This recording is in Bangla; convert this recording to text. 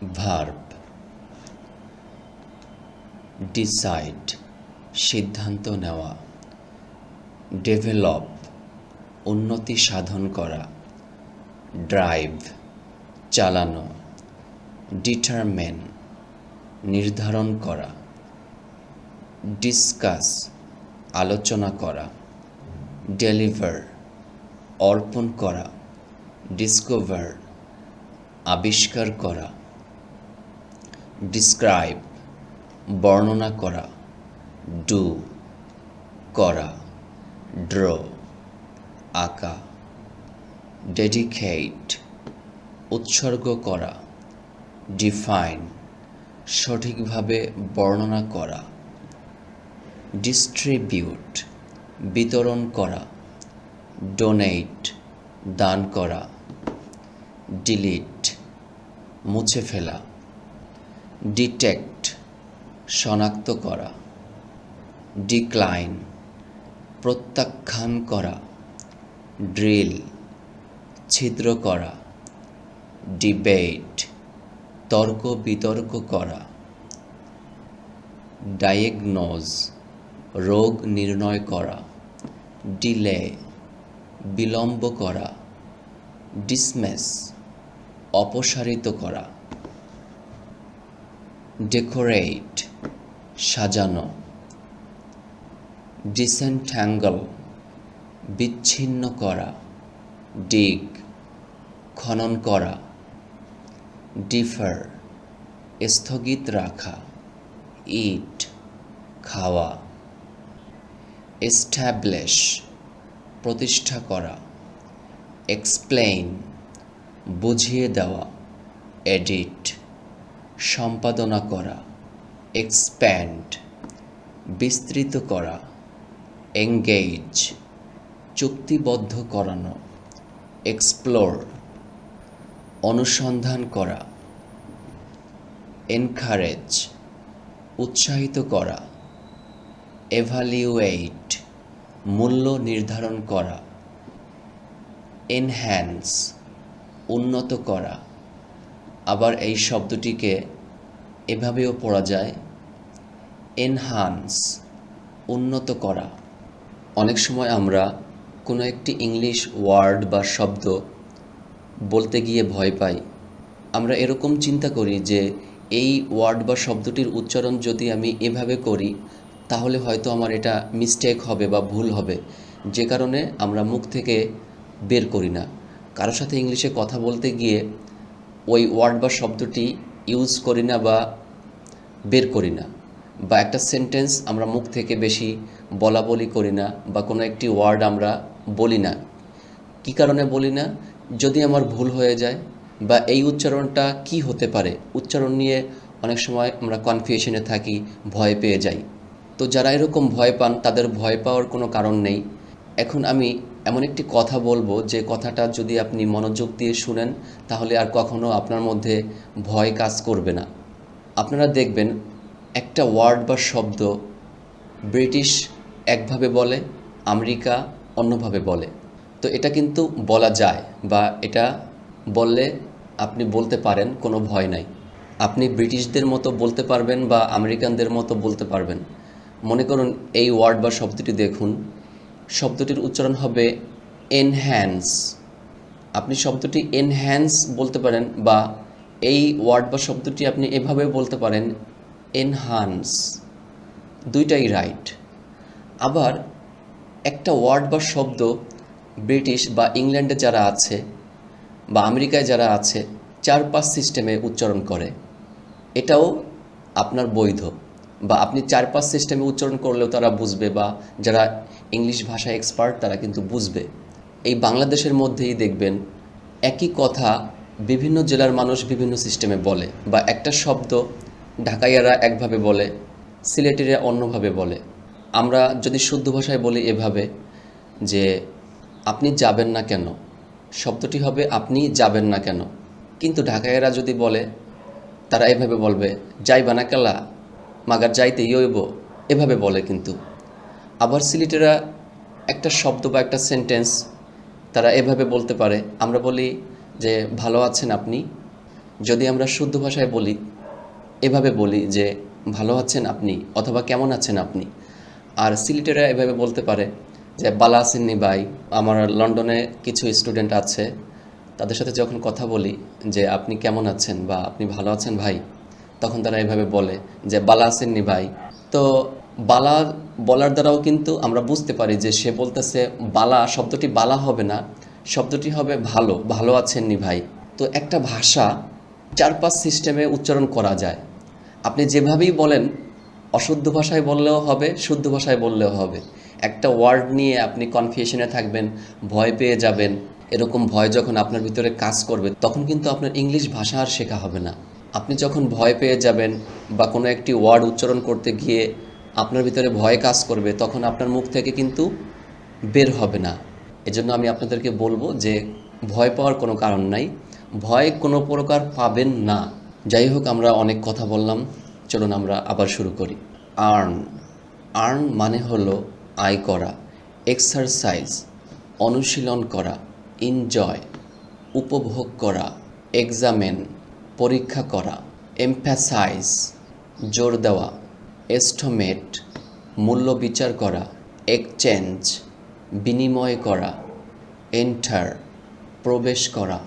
ভার্ব ডিসাইড সিদ্ধান্ত নেওয়া ডেভেলপ উন্নতি সাধন করা ড্রাইভ চালানো ডিটারমেন নির্ধারণ করা ডিসকাস আলোচনা করা ডেলিভার অর্পণ করা ডিসকভার আবিষ্কার করা ডিসক্রাইব বর্ণনা করা ডু করা ড্র আঁকা ডেডিকেট উৎসর্গ করা ডিফাইন সঠিকভাবে বর্ণনা করা ডিস্ট্রিবিউট বিতরণ করা ডোনেট দান করা ডিলিট মুছে ফেলা। ডিটেক্ট শনাক্ত করা ডিক্লাইন প্রত্যাখ্যান করা ড্রিল ছিদ্র করা ডিবেট তর্ক বিতর্ক করা ডায়াগনোজ রোগ নির্ণয় করা ডিলে বিলম্ব করা ডিসমেস অপসারিত করা। ডেকোরেট সাজানো। ডিসেন্ট্যাঙ্গল বিচ্ছিন্ন করা। ডিগ খনন করা। ডিফার স্থগিত রাখা। ইট খাওয়া। এস্টাবলিশ প্রতিষ্ঠা করা। এক্সপ্লেইন বুঝিয়ে দেওয়া। এডিট সম্পাদনা করা এক্সপ্যান্ড বিস্তৃত করা এঙ্গেজ চুক্তিবদ্ধ করানো এক্সপ্লোর অনুসন্ধান করা এনকারেজ উৎসাহিত করা এভালিউয়েট মূল্য নির্ধারণ করা এনহ্যান্স উন্নত করা। আবার এই শব্দটিকে এভাবেও পড়া যায়, এনহান্স, উন্নত করা। অনেক সময় আমরা কোনো একটি ইংলিশ ওয়ার্ড বা শব্দ বলতে গিয়ে ভয় পাই। আমরা এরকম চিন্তা করি যে, এই ওয়ার্ড বা শব্দটির উচ্চারণ যদি আমি এভাবে করি, তাহলে হয়তো আমার এটা মিস্টেক হবে বা ভুল হবে। যে কারণে আমরা মুখ থেকে বের করি না। কারোর সাথে ইংলিশে কথা বলতে গিয়ে ওই ওয়ার্ড বা শব্দটি ইউজ করি না বা বের করি না বা একটা সেন্টেন্স আমরা মুখ থেকে বেশি বলা বলি করি না বা কোনো একটি ওয়ার্ড আমরা বলি না। কী কারণে বলি না? যদি আমার ভুল হয়ে যায় বা এই উচ্চারণটা কি হতে পারে? উচ্চারণ নিয়ে অনেক সময় আমরা কনফিউশনে থাকি, ভয় পেয়ে যাই। তো যারা এরকম ভয় পান, তাদের ভয় পাওয়ার কোনো কারণ নেই। এখন আমি এমন একটি কথা বলব, যে কথাটা যদি আপনি মনোযোগ দিয়ে শুনেন, তাহলে আর কখনো আপনার মধ্যে ভয় কাজ করবে না। আপনারা দেখবেন একটা ওয়ার্ড বা শব্দ ব্রিটিশ একভাবে বলে, আমেরিকা অন্যভাবে বলে। তো এটা কিন্তু বলা যায় বা এটা বললে আপনি বলতে পারেন, কোনো ভয় নাই। আপনি ব্রিটিশদের মতো বলতে পারবেন বা আমেরিকানদের মতো বলতে পারবেন। মনে করুন এই ওয়ার্ড বা শব্দটি দেখুন শব্দটির উচ্চারণ হবে এনহ্যান্স আপনি শব্দটি এনহ্যান্স বলতে পারেন বা এই ওয়ার্ড বা শব্দটি আপনি এভাবে বলতে পারেন এনহান্স দুইটাই রাইট আবার একটা ওয়ার্ড বা শব্দ ব্রিটিশ বা ইংল্যান্ডে যারা আছে বা আমেরিকায় যারা আছে চার পাঁচ সিস্টেমে উচ্চারণ করে। এটাও আপনার বৈধ বা আপনি চার পাঁচ সিস্টেমে উচ্চারণ করলেও তারা বুঝবে বা যারা ইংলিশ ভাষা এক্সপার্ট তারা কিন্তু বুঝবে। এই বাংলাদেশের মধ্যেই দেখবেন একই কথা বিভিন্ন জেলার মানুষ বিভিন্ন সিস্টেমে বলে বা একটা শব্দ ঢাকাইয়ারা একভাবে বলে, সিলেটিরা অন্যভাবে বলে। আমরা যদি শুদ্ধ ভাষায় বলি এভাবে যে আপনি যাবেন না কেন, শব্দটি হবে আপনি যাবেন না কেন। কিন্তু ঢাকাইয়ারা যদি বলে, তারা এভাবে বলবে, যাইবা না কেলা, মাগার যাইতে ইয়ইব এভাবে বলে কিন্তু। আবার সিলেটেরা একটা শব্দ বা একটা সেন্টেন্স তারা এভাবে বলতে পারে। আমরা বলি যে, ভালো আছেন আপনি? যদি আমরা শুদ্ধ ভাষায় বলি, এভাবে বলি যে, ভালো আছেন আপনি? অথবা, কেমন আছেন আপনি? আর সিলেটেরা এভাবে বলতে পারে যে, বালা আছেননি ভাই? আমার লন্ডনে কিছু স্টুডেন্ট আছে, তাদের সাথে যখন কথা বলি যে, আপনি কেমন আছেন বা আপনি ভালো আছেন ভাই? তখন তারা এভাবে বলে যে, বালা আছেননি ভাই? তো বালা বলার দ্বারাও কিন্তু আমরা বুঝতে পারি যে সে বলতেছে, বালা শব্দটি বালা হবে না, শব্দটি হবে ভালো ভালো আছেননি ভাই। তো একটা ভাষা চার পাঁচ সিস্টেমে উচ্চারণ করা যায়। আপনি যেভাবেই বলেন, অশুদ্ধ ভাষায় বললেও হবে, শুদ্ধ ভাষায় বললেও হবে। একটা ওয়ার্ড নিয়ে আপনি কনফিউশনে থাকবেন, ভয় পেয়ে যাবেন। এরকম ভয় যখন আপনার ভিতরে কাজ করবে, তখন কিন্তু আপনার ইংলিশ ভাষা আর শেখা হবে না। আপনি যখন ভয় পেয়ে যাবেন বা কোনো একটি ওয়ার্ড উচ্চারণ করতে গিয়ে আপনার ভিতরে ভয় কাজ করবে, তখন আপনার মুখ থেকে কিন্তু বের হবে না। এজন্য আমি আপনাদেরকে বলব যে, ভয় পাওয়ার কোনো কারণ নাই। ভয় কোনো প্রকার পাবেন না। যাই হোক, আমরা অনেক কথা বললাম। চলুন আমরা আবার শুরু করি। আর্ন। আর্ন মানে হলো আয় করা, এক্সারসাইজ, অনুশীলন করা, এনজয়, উপভোগ করা, এক্সামেন, পরীক্ষা করা এমফ্যাসাইজ জোর দেওয়া। এস্টোমেট মূল্য বিচার করা এক্সচেঞ্জ বিনিময় করা এন্টার প্রবেশ করা।